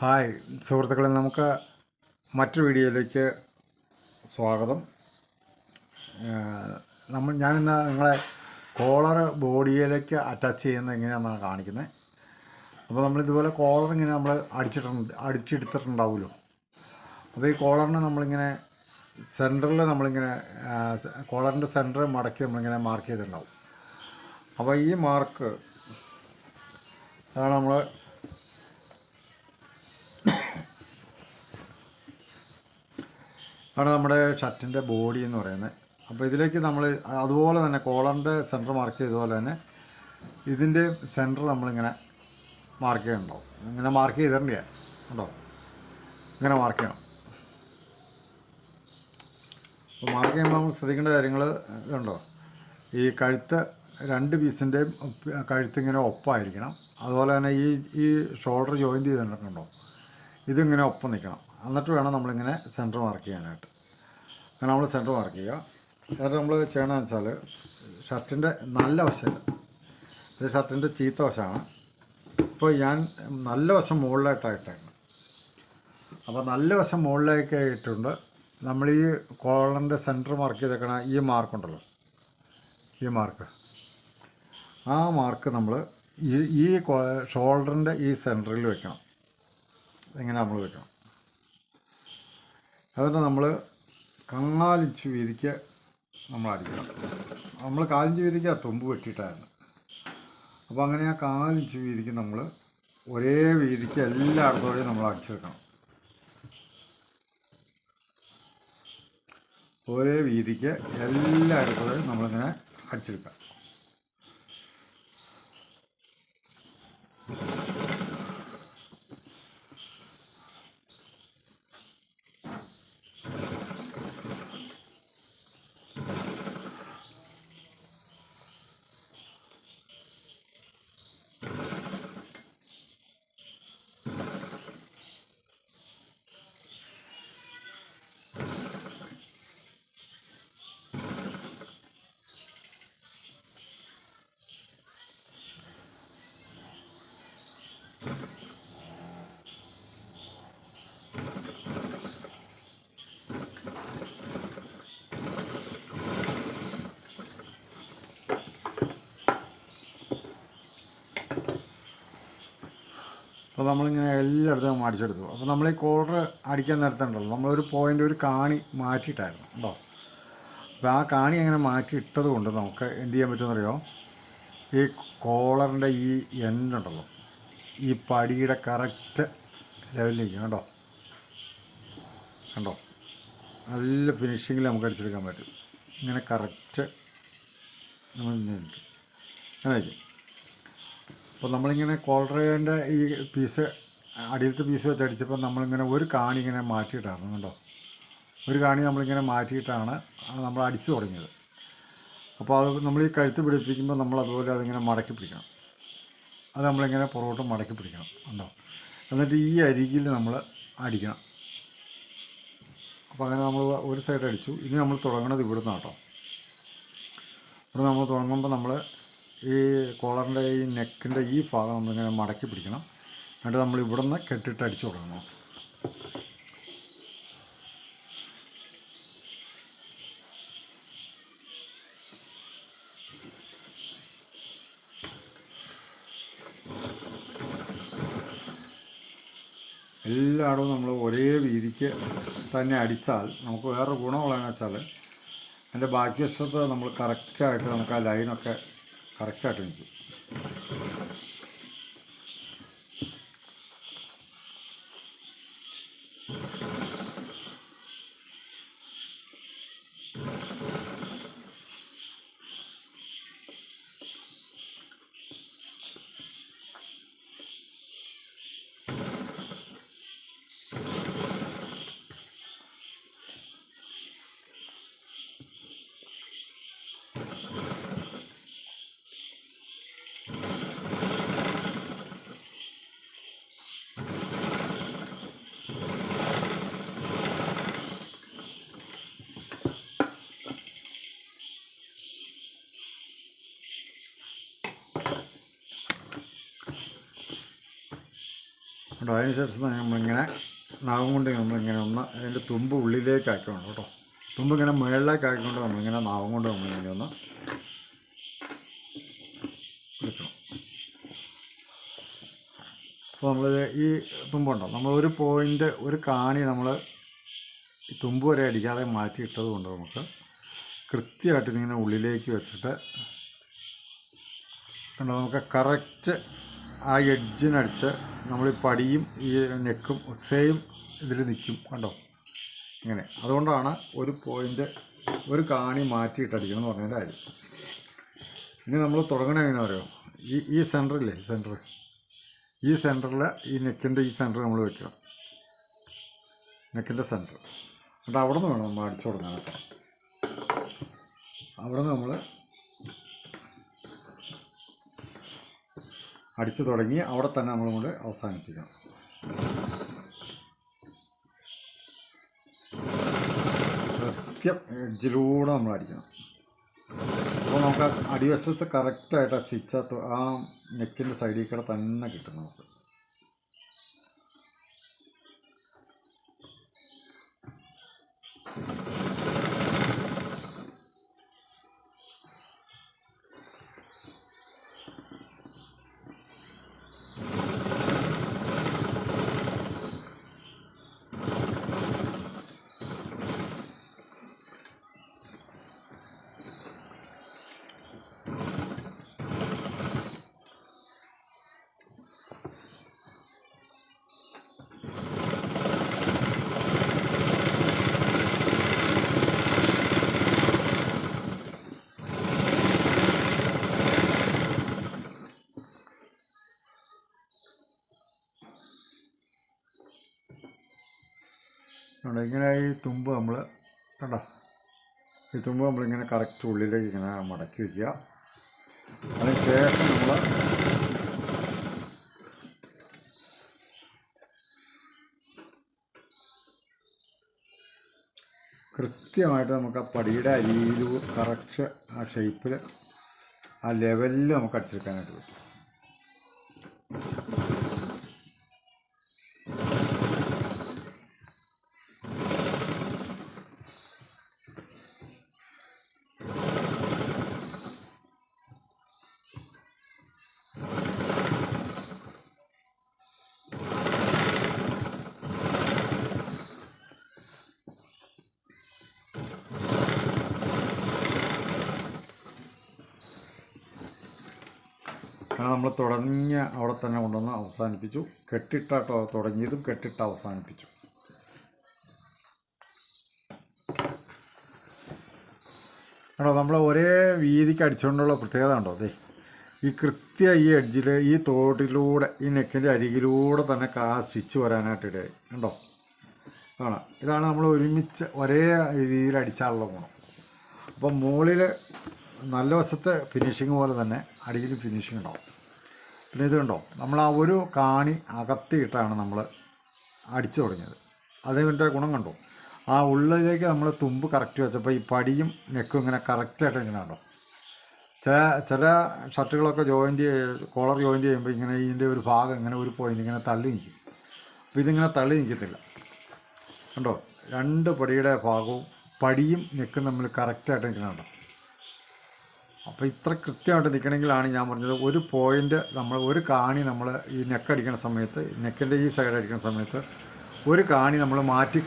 Hi സുഹൃത്തുക്കളെ നമുക്ക് മറ്റൊരു വീഡിയോയിലേക്ക് സ്വാഗതം. നമ്മൾ ഞാനിന്ന് നിങ്ങളെ കോളർ ബോഡിയിലേക്ക് അറ്റാച്ച് ചെയ്യുന്നത് എങ്ങനെയാണെന്നാണ് കാണിക്കുന്നത് അപ്പോൾ നമ്മളിതുപോലെ കോളർ ഇങ്ങനെ നമ്മൾ അടിച്ചിട്ടുണ്ട് അടിച്ചെടുത്തിട്ടുണ്ടാവുമല്ലോ. അപ്പോൾ ഈ കോളറിനെ നമ്മളിങ്ങനെ സെന്ററിൽ നമ്മളിങ്ങനെ കോളറിന്റെ സെന്റർ മടക്കി നമ്മളിങ്ങനെ മാർക്ക് ചെയ്തിട്ടുണ്ടാവും. അപ്പോൾ ഈ മാർക്ക് അതാണ് നമ്മൾ ആണ് നമ്മുടെ ഷർട്ടിന്റെ ബോഡി എന്ന് പറയുന്നത്. അപ്പോൾ ഇതിലേക്ക് നമ്മൾ അതുപോലെ തന്നെ കോളറിന്റെ സെന്റർ മാർക്ക് ചെയ്തതുപോലെ തന്നെ ഇതിന്റെ സെന്റർ നമ്മളിങ്ങനെ മാർക്ക് ചെയ്യണുണ്ടാവും ഇങ്ങനെ മാർക്ക് ചെയ്തിട്ടുണ്ട് ഉണ്ടോ? ഇങ്ങനെ മാർക്ക് ചെയ്യണം. അപ്പോൾ മാർക്ക് ചെയ്യുമ്പോൾ നമ്മൾ ശ്രദ്ധിക്കേണ്ട കാര്യങ്ങൾ ഇതുണ്ടോ? ഈ കഴുത്ത് രണ്ട് പീസിന്റെയും കഴുത്ത് ഇങ്ങനെ ഒപ്പമായിരിക്കണം അതുപോലെ തന്നെ ഈ ഈ ഷോൾഡർ ജോയിന്റ് ചെയ്തിട്ടുണ്ടോ? ഇതിങ്ങനെ ഒപ്പം നിൽക്കണം. എന്നിട്ട് വേണം നമ്മളിങ്ങനെ സെന്റർ മാർക്ക് ചെയ്യാനായിട്ട്. അങ്ങനെ നമ്മൾ സെന്റർ മാർക്ക് ചെയ്യുക. എന്നിട്ട് നമ്മൾ ചെയ്യണമെന്ന് വെച്ചാൽ ഷർട്ടിന്റെ നല്ല വശം ഇത്. ഷർട്ടിന്റെ ചീത്ത വശമാണ്. ഇപ്പോൾ ഞാൻ നല്ല വശം മുകളിലായിട്ടായിട്ടാണ് അപ്പോൾ നല്ല വശം മുകളിലേക്ക് ആയിട്ടുണ്ട്. നമ്മൾ ഈ കോളറിന്റെ സെന്റർ മാർക്ക് ചെയ്തേക്കണ ഈ മാർക്കുണ്ടല്ലോ ഈ മാർക്ക് ആ മാർക്ക് നമ്മൾ ഈ ഈ ഷോൾഡറിന്റെ ഈ സെന്ററിൽ വെക്കണം. ഇങ്ങനെ നമ്മൾ വെക്കണം. അതുകൊണ്ട് നമ്മൾ കങ്ങാലിഞ്ച് വീതിക്ക് നമ്മൾ അടിക്കണം നമ്മൾ കാലിഞ്ച് വീതിക്ക് ആ തുമ്പ് വെട്ടിയിട്ടായിരുന്നു. അപ്പോൾ അങ്ങനെ ആ കാലിഞ്ച് വീതിക്ക് നമ്മൾ ഒരേ വീതിക്ക് എല്ലായിടത്തോടെയും നമ്മൾ അടിച്ചെടുക്കണം ഒരേ വീതിക്ക് എല്ലായിടത്തോടെയും നമ്മളിങ്ങനെ അടിച്ചെടുക്കാം. അപ്പോൾ നമ്മളിങ്ങനെ എല്ലായിടത്തും അടിച്ചെടുത്തു. അപ്പോൾ നമ്മൾ ഈ കോളർ അടിക്കാൻ നേരത്തുണ്ടല്ലോ നമ്മളൊരു പോയിന്റ് ഒരു കാണി മാറ്റിയിട്ടായിരുന്നു കേട്ടോ അപ്പോൾ ആ കാണി അങ്ങനെ മാറ്റിയിട്ടത് കൊണ്ട് നമുക്ക് എന്ത് ചെയ്യാൻ പറ്റുമെന്നറിയോ? ഈ കോളറിന്റെ ഈ എൻഡുണ്ടല്ലോ ഈ പടിയുടെ കറക്റ്റ് ലെവലിലേക്ക് കണ്ടോ? കണ്ടോ? നല്ല ഫിനിഷിങ്ങിൽ നമുക്ക് അടിച്ചെടുക്കാൻ പറ്റും. ഇങ്ങനെ കറക്റ്റ് നമ്മൾ നിന്നിട്ട് അങ്ങനെ അപ്പോൾ നമ്മളിങ്ങനെ കോളറേന്റെ ഈ പീസ് അടിയിലത്തെ പീസ് വെച്ച് അടിച്ചപ്പോൾ നമ്മളിങ്ങനെ ഒരു കാണി ഇങ്ങനെ മാറ്റിയിട്ടായിരുന്നു കണ്ടോ? ഒരു കാണി നമ്മളിങ്ങനെ മാറ്റിയിട്ടാണ് നമ്മൾ അടിച്ചു തുടങ്ങിയത്. അപ്പോൾ അത് നമ്മൾ ഈ കഴുത്ത് പിടിപ്പിക്കുമ്പോൾ നമ്മൾ അതുപോലെ അതിങ്ങനെ മടക്കി പിടിക്കണം. അത് നമ്മളിങ്ങനെ പുറകോട്ട് മടക്കി പിടിക്കണം ഉണ്ടോ എന്നിട്ട് ഈ അരികിൽ നമ്മൾ അടിക്കണം. അപ്പോൾ അങ്ങനെ നമ്മൾ ഒരു സൈഡ് അടിച്ചു. ഇനി നമ്മൾ തുടങ്ങണത് ഇവിടുന്ന് കേട്ടോ ഇവിടെ നമ്മൾ തുടങ്ങുമ്പോൾ നമ്മൾ ഈ കോളറിന്റെ ഈ നെക്കിന്റെ ഈ ഭാഗം നമ്മളിങ്ങനെ മടക്കി പിടിക്കണം. എന്നിട്ട് നമ്മൾ ഇവിടെ നിന്ന് കെട്ടിട്ട് അടിച്ചു തുടങ്ങണം. എല്ലായിടവും നമ്മൾ ഒരേ വീതിക്ക് തന്നെ അടിച്ചാൽ നമുക്ക് വേറെ ഗുണമുള്ളതെന്ന് വെച്ചാൽ അതിന്റെ ബാക്കി വശത്ത് നമ്മൾ കറക്റ്റായിട്ട് നമുക്ക് ആ ലൈനൊക്കെ കറക്റ്റായിട്ട് നിൽക്കും കേട്ടോ അതിന് ശേഷം നമ്മളിങ്ങനെ നാവും കൊണ്ട് നമ്മളിങ്ങനെ ഒന്ന് അതിന്റെ തുമ്പ് ഉള്ളിലേക്ക് ആക്കിക്കൊണ്ട് കേട്ടോ. തുമ്പ് ഇങ്ങനെ മുകളിലേക്ക് ആക്കിക്കൊണ്ട് നമ്മളിങ്ങനെ നാവും കൊണ്ട് നമ്മളിങ്ങനെ ഒന്ന് എടുക്കണം. അപ്പോൾ നമ്മൾ ഈ തുമ്പുണ്ടോ നമ്മൾ ഒരു പോയിന്റ് ഒരു കാണി നമ്മൾ ഈ തുമ്പ് വരെ അടിക്കാതെ മാറ്റിയിട്ടത് കൊണ്ട് നമുക്ക് കൃത്യമായിട്ട് ഇതിങ്ങനെ ഉള്ളിലേക്ക് വെച്ചിട്ട് കണ്ടോ? നമുക്ക് കറക്റ്റ് ആ എഡ്ജിനടിച്ച് നമ്മൾ പടിയും ഈ നെക്കും സെയിം ഇതിൽ നിൽക്കും കണ്ടോ? ഇങ്ങനെ. അതുകൊണ്ടാണ് ഒരു പോയിന്റ് ഒരു കാണി മാറ്റിയിട്ടടിക്കണം എന്ന് പറഞ്ഞതിന്റെ കാര്യം. ഇനി നമ്മൾ തുടങ്ങണ എങ്ങനെ അറിയോ ഈ ഈ സെന്ററില്ലേ സെന്റർ ഈ സെന്ററിൽ ഈ നെക്കിന്റെ ഈ സെന്റർ നമ്മൾ വെക്കണം. നെക്കിന്റെ സെന്റർ എന്നിട്ട് അവിടെ നിന്ന് വേണം നമ്മൾ അടിച്ചു തുടങ്ങാൻ അവിടെ നമ്മൾ അടിച്ചു തുടങ്ങി അവിടെ തന്നെ നമ്മൾ കൊണ്ട് അവസാനിപ്പിക്കണം. കൃത്യം എഡ്ജിലൂടെ നമ്മൾ അടിക്കണം. അപ്പോൾ നമുക്ക് അടിവശത്ത് കറക്റ്റായിട്ട് ആ സ്റ്റിച്ച് ആ നെക്കിന്റെ സൈഡിൽ കൂടെ തന്നെ കിട്ടും നമുക്ക്. കണ്ടോ ഇങ്ങനെ ഈ തുമ്പ് നമ്മൾ കണ്ടോ? ഈ തുമ്പ് നമ്മളിങ്ങനെ കറക്റ്റ് ഉള്ളിലേക്ക് ഇങ്ങനെ മടക്കി വയ്ക്കുക അതിന് ശേഷം നമ്മൾ കൃത്യമായിട്ട് നമുക്ക് ആ പടിയുടെ അരിയിലൂ കറക്റ്റ് ആ ഷേപ്പിൽ ആ ലെവലിൽ നമുക്ക് അടിച്ചെടുക്കാനായിട്ട് പറ്റും. അങ്ങനെ നമ്മൾ തുടങ്ങിയ അവിടെ തന്നെ കൊണ്ടുവന്ന് അവസാനിപ്പിച്ചു. കെട്ടിട്ട തുടങ്ങിയതും കെട്ടിട്ട് അവസാനിപ്പിച്ചു. കേട്ടോ നമ്മൾ ഒരേ വീതിക്ക് അടിച്ചുകൊണ്ടുള്ള പ്രത്യേകത ഉണ്ടോ അതെ ഈ കൃത്യ ഈ എഡ്ജിൽ ഈ തോട്ടിലൂടെ ഈ നെക്കിന്റെ അരികിലൂടെ തന്നെ കാ സ്റ്റിച്ച് വരാനായിട്ട് ഇടയായി. കണ്ടോ? ആണ് ഇതാണ് നമ്മൾ ഒരുമിച്ച് ഒരേ രീതിയിൽ അടിച്ചാലുള്ള ഗുണം. അപ്പം മുകളിൽ നല്ല വശത്തെ ഫിനിഷിങ് പോലെ തന്നെ അടിയിൽ ഫിനിഷിങ് ഉണ്ടാവും. പിന്നെ ഇത് കണ്ടോ? നമ്മൾ ആ ഒരു കാണി അകത്തിയിട്ടാണ് നമ്മൾ അടിച്ചു തുടങ്ങിയത്. അതിന്റെ ഗുണം കണ്ടോ? ആ ഉള്ളിലേക്ക് നമ്മൾ തുമ്പ് കറക്റ്റ് വെച്ചപ്പോൾ ഈ പടിയും നെക്കും ഇങ്ങനെ കറക്റ്റായിട്ട് ഇങ്ങനെ ഉണ്ടോ ചില ചില ഷർട്ടുകളൊക്കെ ജോയിന്റ് കോളർ ജോയിന്റ് ചെയ്യുമ്പോൾ ഇങ്ങനെ ഇതിന്റെ ഒരു ഭാഗം ഇങ്ങനെ ഒരു പോയിന്റ് ഇങ്ങനെ തള്ളി നിൽക്കും. അപ്പോൾ ഇതിങ്ങനെ തള്ളി നിൽക്കത്തില്ല. കണ്ടോ? രണ്ട് പടിയുടെ ഭാഗവും പടിയും നെക്കും തമ്മിൽ കറക്റ്റായിട്ട് നിൽക്കുന്നുണ്ടോ അപ്പോൾ ഇത്ര കൃത്യമായിട്ട് നിൽക്കണമെങ്കിലാണ് ഞാൻ പറഞ്ഞത്. ഒരു പോയിന്റ് നമ്മൾ ഒരു കാണി നമ്മൾ ഈ നെക്കടിക്കുന്ന സമയത്ത് നെക്കിന്റെ ഈ സൈഡ് അടിക്കുന്ന സമയത്ത് ഒരു കാണി നമ്മൾ മാറ്റി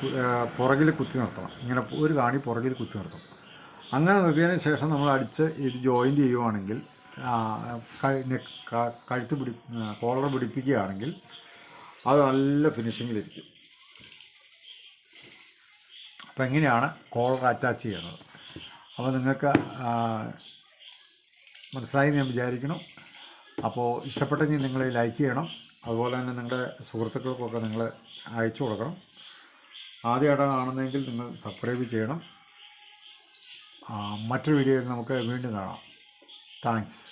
പുറകിൽ കുത്തി നിർത്തണം. ഇങ്ങനെ ഒരു കാണി പുറകിൽ കുത്തി നിർത്തണം അങ്ങനെ നിർത്തിയതിന് ശേഷം നമ്മൾ അടിച്ച് ഇത് ജോയിന്റ് ചെയ്യുവാണെങ്കിൽ കഴുത്ത് പിടി കോളർ പിടിപ്പിക്കുകയാണെങ്കിൽ അത് നല്ല ഫിനിഷിങ്ങിലിരിക്കും അപ്പോൾ എങ്ങനെയാണ് കോളർ അറ്റാച്ച് ചെയ്യുന്നത്? അപ്പോൾ നിങ്ങൾക്ക് മനസ്സിലായി ഞാൻ വിചാരിക്കുന്നു. അപ്പോൾ ഇഷ്ടപ്പെട്ടെങ്കിൽ നിങ്ങൾ ലൈക്ക് ചെയ്യണം. അതുപോലെ തന്നെ നിങ്ങളുടെ സുഹൃത്തുക്കൾക്കൊക്കെ നിങ്ങൾ അയച്ചു കൊടുക്കണം. ആദ്യമായിട്ടാണ് കാണുന്നതെങ്കിൽ നിങ്ങൾ സബ്സ്ക്രൈബ് ചെയ്യണം. മറ്റൊരു വീഡിയോയിൽ നമുക്ക് വീണ്ടും കാണാം. താങ്ക്സ്